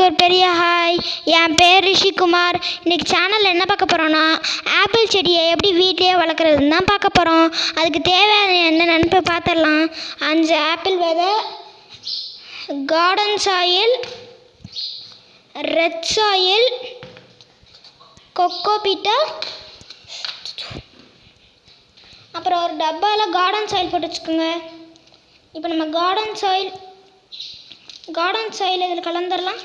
எல்லாருக்கும் ஒரு பெரிய ஹாய். என் பேர் ரிஷிகுமார். இன்றைக்கி சேனலில் என்ன பார்க்க போகிறோன்னா ஆப்பிள் செடியை எப்படி வீட்டிலேயே வளர்க்குறதுன்னு தான் பார்க்க போகிறோம் அதுக்கு தேவையான என்னென்னு நினப்பு பார்த்துடலாம். அஞ்சு ஆப்பிள் விதை garden soil red soil coco peat அப்புறம் ஒரு டப்பாவில் கார்டன் சாயில் போட்டு வச்சுக்கோங்க. இப்போ நம்ம கார்டன் சாயில் கார்டன் சாயில் இதில் கலந்துடலாம்.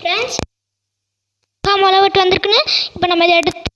ஃப்ரெண்ட்ஸ் முகாம் விட்டு வந்திருக்குன்னு இப்போ நம்ம இதை எடுத்து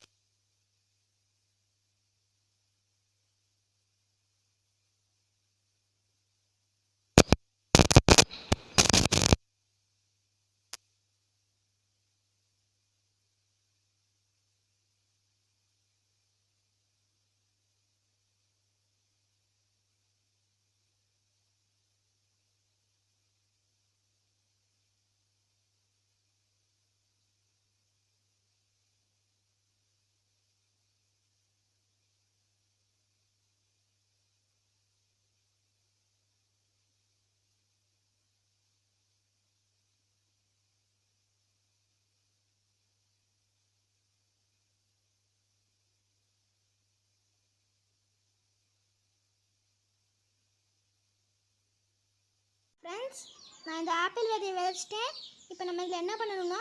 ஃப்ரெண்ட்ஸ் நான் இந்த ஆப்பிள் விதையை விதைச்சிட்டேன். இப்போ நம்ம இதில் என்ன பண்ணணும்னா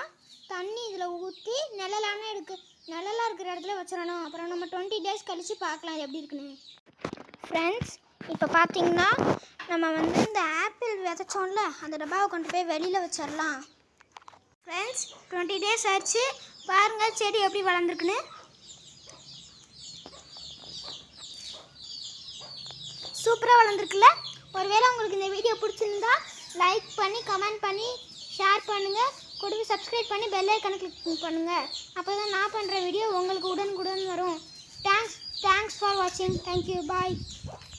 தண்ணி இதில் ஊற்றி நிழலான இருக்கு நிழலாக இருக்கிற இடத்துல வச்சிடணும். அப்புறம் நம்ம டுவெண்ட்டி டேஸ் கழித்து பார்க்கலாம் இது எப்படி இருக்குன்னு. ஃப்ரெண்ட்ஸ் இப்போ பார்த்தீங்கன்னா நம்ம வந்து இந்த ஆப்பிள் விதைச்சோம்ல அந்த டப்பாவை கொண்டு போய் வெளியில் வச்சிடலாம். ஃப்ரெண்ட்ஸ் டுவெண்ட்டி டேஸ் ஆச்சு. பாருங்கள் செடி எப்படி வளர்ந்துருக்குன்னு. சூப்பராக வளர்ந்துருக்குல்ல? ஒருவேளை உங்களுக்கு இந்த வீடியோ பிடிச்சிருந்தா கமெண்ட் பண்ணி ஷேர் பண்ணுங்கள் கூடவே சப்ஸ்கிரைப் பண்ணி பெல் ஐக்கனை கிளிக் பண்ணுங்கள் அப்போ தான் நான் பண்ணுற வீடியோ உங்களுக்கு உடனுக்குடன் வரும். தேங்க்ஸ் தேங்க்ஸ் ஃபார் வாட்சிங் தேங்க்யூ பாய்